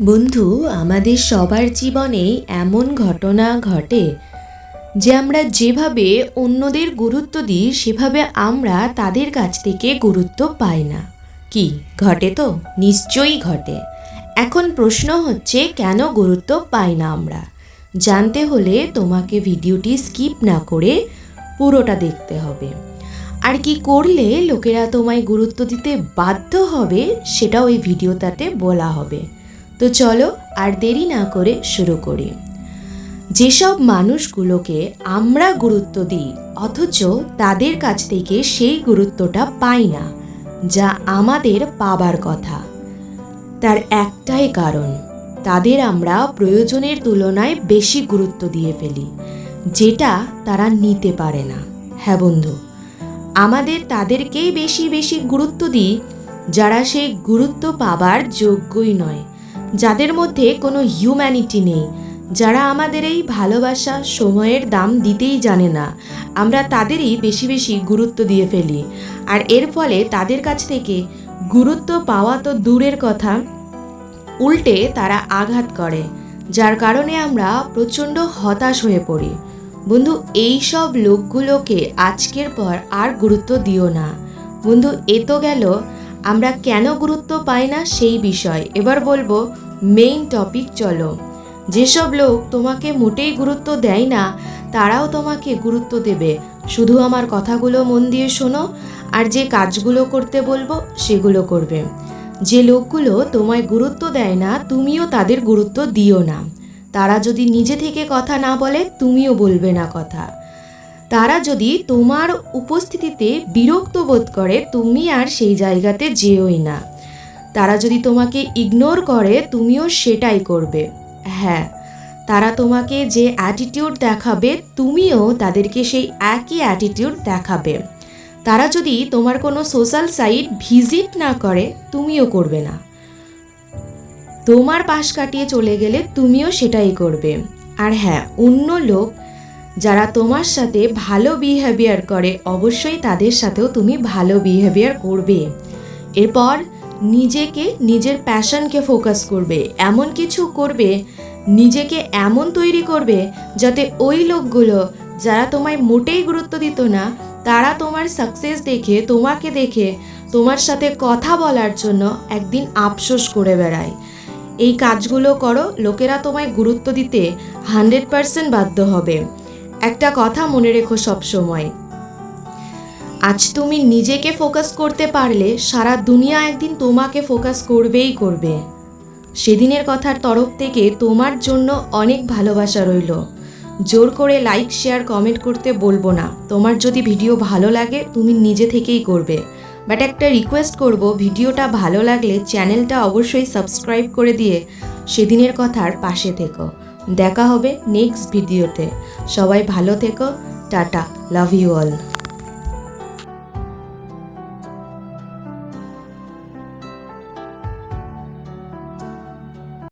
বন্ধু, আমাদের সবার জীবনে এমন ঘটনা ঘটে যে আমরা যেভাবে অন্যদের গুরুত্ব দিই, সেভাবে আমরা তাদের কাছ থেকে গুরুত্ব পাই না। কি, ঘটে তো? নিশ্চয়ই ঘটে। এখন প্রশ্ন হচ্ছে, কেন গুরুত্ব পাই না আমরা? জানতে হলে তোমাকে ভিডিওটি স্কিপ না করে পুরোটা দেখতে হবে। আর কি করলে লোকেরা তোমায় গুরুত্ব দিতে বাধ্য হবে, সেটাও এই ভিডিওটাতে বলা হবে। তো চলো আর দেরি না করে শুরু করি। যেসব মানুষগুলোকে আমরা গুরুত্ব দিই, অথচ তাদের কাছ থেকে সেই গুরুত্বটা পাই না, যা আমাদের পাবার কথা। তার একটাই কারণ, তাদের আমরা প্রয়োজনের তুলনায় বেশি গুরুত্ব দিয়ে ফেলি, যেটা তারা নিতে পারে না। হ্যাঁ বন্ধু, আমাদের তাদেরকেই বেশি বেশি গুরুত্ব দিই, যারা সেই গুরুত্ব পাবার যোগ্যই নয়। যাদের মধ্যে কোনো হিউম্যানিটি নেই, যারা আমাদের এই ভালোবাসা সময়ের দাম দিতেই জানে না, আমরা তাদেরই বেশি বেশি গুরুত্ব দিয়ে ফেলি। আর এর ফলে তাদের কাছ থেকে গুরুত্ব পাওয়া তো দূরের কথা, উল্টে তারা আঘাত করে, যার কারণে আমরা প্রচণ্ড হতাশ হয়ে পড়ি। বন্ধু, এই সব লোকগুলোকে আজকের পর আর গুরুত্ব দিও না। বন্ধু, এ তো গেল আমরা কেন গুরুত্ব পাই না সেই বিষয়। এবার বলব মেইন টপিক চলো। যেসব লোক তোমাকে মোটেই গুরুত্ব দেয় না, তারাও তোমাকে গুরুত্ব দেবে। শুধু আমার কথাগুলো মন দিয়ে শোনো, আর যে কাজগুলো করতে বলব, সেগুলো করবে। যে লোকগুলো তোমায় গুরুত্ব দেয় না, তুমিও তাদের গুরুত্ব দিও না। তারা যদি নিজে থেকে কথা না বলে, তুমিও বলবে না কথা। তারা যদি তোমার উপস্থিতিতে বিরক্ত বোধ করে, তুমি আর সেই জায়গাতে যেওই না। তারা যদি তোমাকে ইগনোর করে, তুমিও সেটাই করবে। হ্যাঁ তারা তোমাকে যে অ্যাটিটিউড দেখাবে, তুমিও তাদেরকে সেই একই অ্যাটিটিউড দেখাবে। তারা যদি তোমার কোনো সোশ্যাল সাইট ভিজিট না করে, তুমিও করবে না। তোমার পাশ কাটিয়ে চলে গেলে তুমিও সেটাই করবে। আর হ্যাঁ অন্য লোক যারা তোমার সাথে ভালো বিহেভিয়ার করে, অবশ্যই তাদের সাথেও তুমি ভালো বিহেভিয়ার করবে। এরপর নিজেকে, নিজের প্যাশনকে ফোকাস করবে। এমন কিছু করবে, নিজেকে এমন তৈরি করবে যাতে ওই লোকগুলো যারা তোমায় মোটেই গুরুত্ব দিত না, তারা তোমার সাকসেস দেখে, তোমাকে দেখে, তোমার সাথে কথা বলার জন্য একদিন আফসোস করে বেড়ায়। এই কাজগুলো করো, লোকেরা তোমায় গুরুত্ব দিতে হান্ড্রেড পারসেন্ট বাধ্য হবে। একটা কথা মনে রেখো সব সময়। আজ তুমি নিজেকে ফোকাস করতে পারলে সারা দুনিয়া একদিন তোমাকে ফোকাস করবেই করবে। সেদিনের কথার তরফ থেকে তোমার জন্য অনেক ভালোবাসা রইল। জোর করে লাইক শেয়ার কমেন্ট করতে বলব না। তোমার যদি ভিডিও ভালো লাগে, তুমি নিজে থেকেই করবে। বাট একটা রিকোয়েস্ট করব ভিডিওটা ভালো লাগলে চ্যানেলটা অবশ্যই সাবস্ক্রাইব করে দিয়ে সেদিনের কথার পাশে থেকো। দেখা হবে নেক্সট ভিডিওতে সবাই ভালো থেকো টাটা লাভ ইউ অল